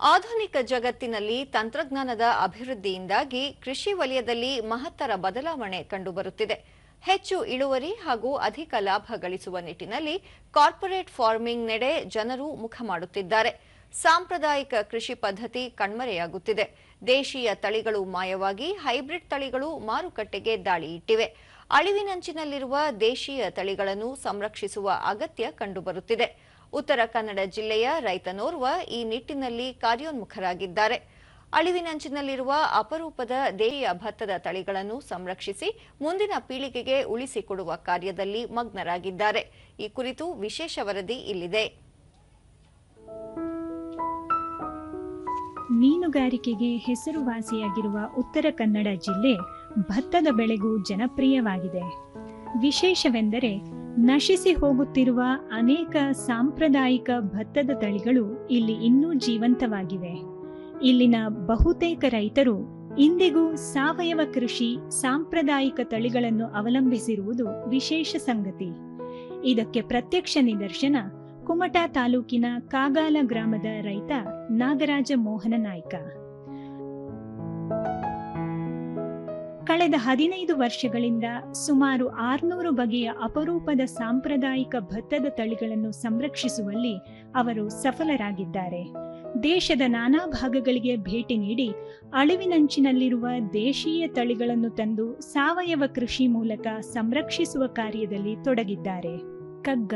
ಆಧುನಿಕ ಜಗತ್ತಿನಲ್ಲಿ ತಂತ್ರಜ್ಞಾನದ ಅಭಿವೃದ್ಧಿಯಿಂದಾಗಿ ಕೃಷಿ ವಲಯದಲ್ಲಿ ಮಹತ್ತರ ಬದಲಾವಣೆ ಕಂಡುಬರುತ್ತಿದೆ. ಹೆಚ್ಚು ಇಳುವರಿ ಹಾಗೂ ಅಧಿಕ ಲಾಭ ಗಳಿಸುವ ನಿಟ್ಟಿನಲ್ಲಿ ಕಾರ್ಪೊರೇಟ್ ಫಾರ್ಮಿಂಗ್ ನೆಡೆ ಜನರು ಮುಖ ಮಾಡುತ್ತಿದ್ದಾರೆ. ಸಾಂಪ್ರದಾಯಿಕ ಕೃಷಿ ಪದ್ಧತಿ ಕಣ್ಮರೆಯಾಗುತ್ತಿದೆ. ದೇಶೀಯ ತಳಿಗಳು ಮಾಯವಾಗಿ ಹೈಬ್ರಿಡ್ ತಳಿಗಳು ಮಾರುಕಟ್ಟೆಗೆ ದಾಳಿ ಇಟ್ಟಿವೆ. ಅಳಿವಿನಂಚಿನಲ್ಲಿರುವ ದೇಶೀಯ ತಳಿಗಳನ್ನು ಸಂರಕ್ಷಿಸುವ ಅಗತ್ಯ ಕಂಡುಬರುತ್ತಿದೆ. ಉತ್ತರ ಕನ್ನಡ ಜಿಲ್ಲೆಯ ರೈತನೋರ್ವ ಈ ನಿಟ್ಟಿನಲ್ಲಿ ಕಾರ್ಯೋನ್ಮುಖರಾಗಿದ್ದಾರೆ. ಅಳಿವಿನಂಚಿನಲ್ಲಿರುವ ಅಪರೂಪದ ದೇಶೀಯ ಭತ್ತದ ತಳಿಗಳನ್ನು ಸಂರಕ್ಷಿಸಿ ಮುಂದಿನ ಪೀಳಿಗೆಗೆ ಉಳಿಸಿಕೊಡುವ ಕಾರ್ಯದಲ್ಲಿ ಮಗ್ನರಾಗಿದ್ದಾರೆ. ಈ ಕುರಿತು ವಿಶೇಷ ವರದಿ ಇಲ್ಲಿದೆ. ಮೀನುಗಾರಿಕೆಗೆ ಹೆಸರುವಾಸಿಯಾಗಿರುವ ಉತ್ತರ ಕನ್ನಡ ಜಿಲ್ಲೆ ಭತ್ತದ ಬೆಳೆಗೂ ಜನಪ್ರಿಯವಾಗಿದೆ. ವಿಶೇಷವೆಂದರೆ ನಶಿಸಿ ಹೋಗುತ್ತಿರುವ ಅನೇಕ ಸಾಂಪ್ರದಾಯಿಕ ಭತ್ತದ ತಳಿಗಳು ಇಲ್ಲಿ ಇನ್ನೂ ಜೀವಂತವಾಗಿವೆ. ಇಲ್ಲಿನ ಬಹುತೇಕ ರೈತರು ಇಂದಿಗೂ ಸಾವಯವ ಕೃಷಿ ಸಾಂಪ್ರದಾಯಿಕ ತಳಿಗಳನ್ನು ಅವಲಂಬಿಸಿರುವುದು ವಿಶೇಷ ಸಂಗತಿ. ಇದಕ್ಕೆ ಪ್ರತ್ಯಕ್ಷ ನಿದರ್ಶನ ಕುಮಟಾ ತಾಲೂಕಿನ ಕಾಗಾಲ ಗ್ರಾಮದ ರೈತ ನಾಗರಾಜ ಮೋಹನ ನಾಯ್ಕ. ಕಳೆದ ಹದಿನೈದು ವರ್ಷಗಳಿಂದ ಸುಮಾರು ಆರ್ನೂರು ಬಗೆಯ ಅಪರೂಪದ ಸಾಂಪ್ರದಾಯಿಕ ಭತ್ತದ ತಳಿಗಳನ್ನು ಸಂರಕ್ಷಿಸುವಲ್ಲಿ ಅವರು ಸಫಲರಾಗಿದ್ದಾರೆ. ದೇಶದ ನಾನಾ ಭಾಗಗಳಿಗೆ ಭೇಟಿ ನೀಡಿ ಅಳಿವಿನಂಚಿನಲ್ಲಿರುವ ದೇಶೀಯ ತಳಿಗಳನ್ನು ತಂದು ಸಾವಯವ ಕೃಷಿ ಮೂಲಕ ಸಂರಕ್ಷಿಸುವ ಕಾರ್ಯದಲ್ಲಿ ತೊಡಗಿದ್ದಾರೆ. ಕಗ್ಗ,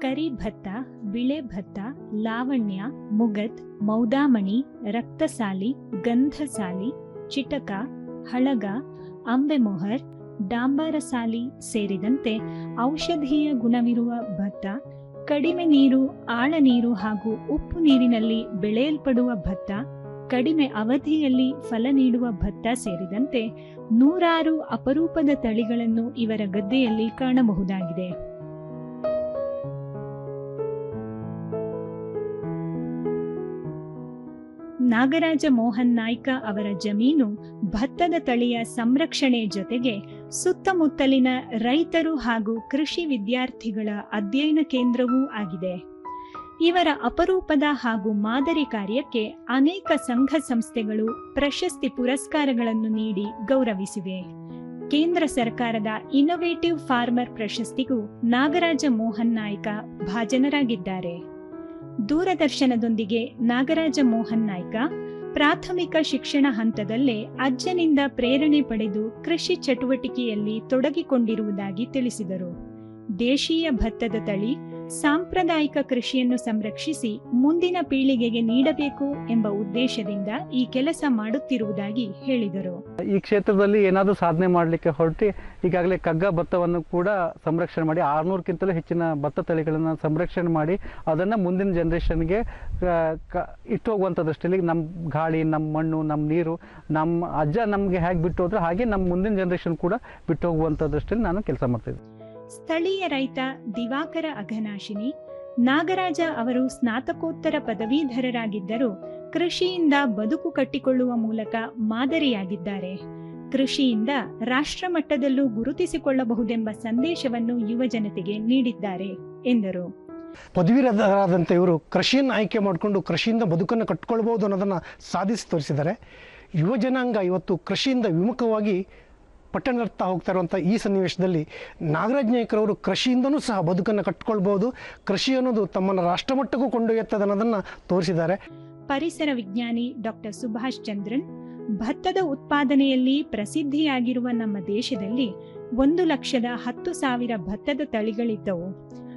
ಕರಿ ಭತ್ತ, ಬಿಳೆ ಭತ್ತ, ಲಾವಣ್ಯ, ಮುಗತ್, ಮೌದಾಮಣಿ, ರಕ್ತಸಾಲಿ, ಗಂಧಸಾಲಿ, ಚಿಟಕ, ಹಳಗ ಅಂಬೆಮೊಹರ್, ಡಾಂಬಾರಸಾಲಿ ಸೇರಿದಂತೆ ಔಷಧೀಯ ಗುಣವಿರುವ ಭತ್ತ, ಕಡಿಮೆ ನೀರು, ಆಳ ನೀರು ಹಾಗೂ ಉಪ್ಪು ನೀರಿನಲ್ಲಿ ಬೆಳೆಯಲ್ಪಡುವ ಭತ್ತ, ಕಡಿಮೆ ಅವಧಿಯಲ್ಲಿ ಫಲ ನೀಡುವ ಭತ್ತ ಸೇರಿದಂತೆ ನೂರಾರು ಅಪರೂಪದ ತಳಿಗಳನ್ನು ಇವರ ಗದ್ದೆಯಲ್ಲಿ ಕಾಣಬಹುದಾಗಿದೆ. ನಾಗರಾಜ ಮೋಹನ್ ನಾಯ್ಕ ಅವರ ಜಮೀನು ಭತ್ತದ ತಳಿಯ ಸಂರಕ್ಷಣೆ ಜೊತೆಗೆ ಸುತ್ತಮುತ್ತಲಿನ ರೈತರು ಹಾಗೂ ಕೃಷಿ ವಿದ್ಯಾರ್ಥಿಗಳ ಅಧ್ಯಯನ ಕೇಂದ್ರವೂ ಆಗಿದೆ. ಇವರ ಅಪರೂಪದ ಹಾಗೂ ಮಾದರಿ ಕಾರ್ಯಕ್ಕೆ ಅನೇಕ ಸಂಘ ಸಂಸ್ಥೆಗಳು ಪ್ರಶಸ್ತಿ ಪುರಸ್ಕಾರಗಳನ್ನು ನೀಡಿ ಗೌರವಿಸಿವೆ. ಕೇಂದ್ರ ಸರ್ಕಾರದ ಇನ್ನೋವೇಟಿವ್ ಫಾರ್ಮರ್ ಪ್ರಶಸ್ತಿಗೂ ನಾಗರಾಜ ಮೋಹನ್ ನಾಯ್ಕ ಭಾಜನರಾಗಿದ್ದಾರೆ. ದೂರದರ್ಶನದೊಂದಿಗೆ ನಾಗರಾಜ ಮೋಹನ್ ನಾಯ್ಕ ಪ್ರಾಥಮಿಕ ಶಿಕ್ಷಣ ಹಂತದಲ್ಲೇ ಅಜ್ಜನಿಂದ ಪ್ರೇರಣೆ ಪಡೆದು ಕೃಷಿ ಚಟುವಟಿಕೆಯಲ್ಲಿ ತೊಡಗಿಕೊಂಡಿರುವುದಾಗಿ ತಿಳಿಸಿದರು. ದೇಶೀಯ ಭತ್ತದ ತಳಿ ಸಾಂಪ್ರದಾಯಿಕ ಕೃಷಿಯನ್ನು ಸಂರಕ್ಷಿಸಿ ಮುಂದಿನ ಪೀಳಿಗೆಗೆ ನೀಡಬೇಕು ಎಂಬ ಉದ್ದೇಶದಿಂದ ಈ ಕೆಲಸ ಮಾಡುತ್ತಿರುವುದಾಗಿ ಹೇಳಿದರು. ಈ ಕ್ಷೇತ್ರದಲ್ಲಿ ಏನಾದರೂ ಸಾಧನೆ ಮಾಡಲಿಕ್ಕೆ ಹೊರಟಿ ಈಗಾಗಲೇ ಕಗ್ಗ ಭತ್ತವನ್ನು ಕೂಡ ಸಂರಕ್ಷಣೆ ಮಾಡಿ ಆರುನೂರಕ್ಕಿಂತಲೂ ಹೆಚ್ಚಿನ ಭತ್ತ ತಳಿಗಳನ್ನು ಸಂರಕ್ಷಣೆ ಮಾಡಿ ಅದನ್ನು ಮುಂದಿನ ಜನ್ರೇಷನ್ಗೆ ಇಟ್ಟು ಹೋಗುವಂಥ ದೃಷ್ಟಿಯಲ್ಲಿ ನಮ್ಮ ಗಾಳಿ ನಮ್ಮ ಮಣ್ಣು ನಮ್ಮ ನೀರು ನಮ್ಮ ಅಜ್ಜ ನಮಗೆ ಹೇಗೆ ಬಿಟ್ಟು ಹೋದ್ರೆ ಹಾಗೆ ನಮ್ಮ ಮುಂದಿನ ಜನ್ರೇಷನ್ ಕೂಡ ಬಿಟ್ಟು ಹೋಗುವಂಥ ದೃಷ್ಟಿಯಲ್ಲಿ ನಾನು ಕೆಲಸ ಮಾಡ್ತಿದ್ದೆ ಸ್ಥಳೀಯ ರೈತ ದಿವಾಕರ ಅಘನಾಶಿನಿ, ನಾಗರಾಜ ಅವರು ಸ್ನಾತಕೋತ್ತರ ಪದವೀಧರರಾಗಿದ್ದರೂ ಕೃಷಿಯಿಂದ ಬದುಕು ಕಟ್ಟಿಕೊಳ್ಳುವ ಮೂಲಕ ಮಾದರಿಯಾಗಿದ್ದಾರೆ. ಕೃಷಿಯಿಂದ ರಾಷ್ಟ್ರ ಮಟ್ಟದಲ್ಲೂ ಗುರುತಿಸಿಕೊಳ್ಳಬಹುದೆಂಬ ಸಂದೇಶವನ್ನು ಯುವ ಜನತೆಗೆ ನೀಡಿದ್ದಾರೆ, ಎಂದರು. ಪದವೀಧರರಾದಂಥ ಇವರು ಕೃಷಿಯನ್ನು ಆಯ್ಕೆ ಮಾಡಿಕೊಂಡು ಕೃಷಿಯಿಂದ ಬದುಕನ್ನು ಕಟ್ಕೊಳ್ಬಹುದು ಅನ್ನೋದನ್ನು ಸಾಧಿಸಿ ತೋರಿಸಿದ್ದಾರೆ. ಯುವ ಜನಾಂಗ ಇವತ್ತು ಕೃಷಿಯಿಂದ ವಿಮುಖವಾಗಿ ಪಟ್ಟಣದತ್ತ ಹೋಗ್ತಾ ಇರುವಂಥ ಈ ಸನ್ನಿವೇಶದಲ್ಲಿ ನಾಗರಾಜ್ ನಾಯ್ಕರವರು ಕೃಷಿಯಿಂದನೂ ಸಹ ಬದುಕನ್ನು ಕಟ್ಕೊಳ್ಬೋದು ಕೃಷಿ ಅನ್ನೋದು ತಮ್ಮನ್ನು ರಾಷ್ಟ್ರಮಟ್ಟಕ್ಕೂ ಕೊಂಡೊಯ್ಯುತ್ತದೆ ಅನ್ನೋದನ್ನು ತೋರಿಸಿದ್ದಾರೆ. ಪರಿಸರ ವಿಜ್ಞಾನಿ ಡಾಕ್ಟರ್ ಸುಭಾಷ್ ಚಂದ್ರನ್, ಭತ್ತದ ಉತ್ಪಾದನೆಯಲ್ಲಿ ಪ್ರಸಿದ್ಧಿಯಾಗಿರುವ ನಮ್ಮ ದೇಶದಲ್ಲಿ ಒಂದು ಲಕ್ಷದ ಹತ್ತು ಸಾವಿರ ಭತ್ತದ ತಳಿಗಳಿದ್ದವು.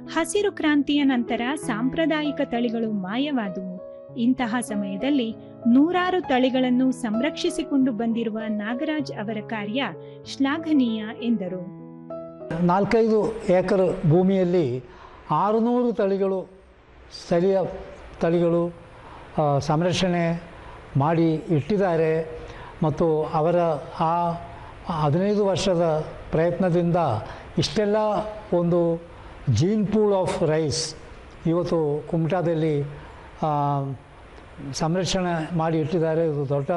ಹಸಿರು ಕ್ರಾಂತಿಯ ನಂತರ ಸಾಂಪ್ರದಾಯಿಕ ತಳಿಗಳು ಮಾಯವಾದುವು. ಇಂತಹ ಸಮಯದಲ್ಲಿ ನೂರಾರು ತಳಿಗಳನ್ನು ಸಂರಕ್ಷಿಸಿಕೊಂಡು ಬಂದಿರುವ ನಾಗರಾಜ್ ಅವರ ಕಾರ್ಯ ಶ್ಲಾಘನೀಯ ಎಂದರು. ನಾಲ್ಕೈದು ಏಕರ್ ಭೂಮಿಯಲ್ಲಿ ಆರುನೂರು ತಳಿಗಳು ಸ್ಥಳೀಯ ತಳಿಗಳು ಸಂರಕ್ಷಣೆ ಮಾಡಿ ಇಟ್ಟಿದ್ದಾರೆ ಮತ್ತು ಅವರ ಆ ಹದಿನೈದು ವರ್ಷದ ಪ್ರಯತ್ನದಿಂದ ಇಷ್ಟೆಲ್ಲ ಒಂದು ಜೀನ್ ಪೂಲ್ ಆಫ್ ರೈಸ್ ಇವತ್ತು ಕುಮಟಾದಲ್ಲಿ ಸಂರಕ್ಷಣೆ ಮಾಡಿ ಇಟ್ಟಿದ್ದಾರೆ. ಇದು ದೊಡ್ಡ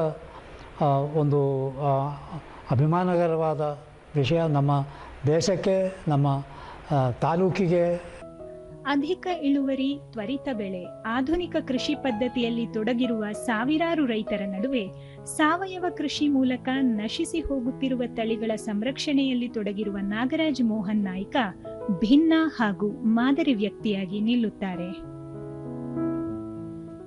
ಒಂದು ಅಭಿಮಾನಕರವಾದ ವಿಷಯ. ನಮ್ಮ ದೇಶಕ್ಕೆ, ನಮ್ಮ ತಾಲೂಕಿಗೆ. ಅಧಿಕ ಇಳುವರಿ, ತ್ವರಿತ ಬೆಳೆ, ಆಧುನಿಕ ಕೃಷಿ ಪದ್ಧತಿಯಲ್ಲಿ ತೊಡಗಿರುವ ಸಾವಿರಾರು ರೈತರ ನಡುವೆ ಸಾವಯವ ಕೃಷಿ ಮೂಲಕ ನಶಿಸಿ ಹೋಗುತ್ತಿರುವ ತಳಿಗಳ ಸಂರಕ್ಷಣೆಯಲ್ಲಿ ತೊಡಗಿರುವ ನಾಗರಾಜ್ ಮೋಹನ್ ನಾಯ್ಕ ಭಿನ್ನ ಹಾಗೂ ಮಾದರಿ ವ್ಯಕ್ತಿಯಾಗಿ ನಿಲ್ಲುತ್ತಾರೆ.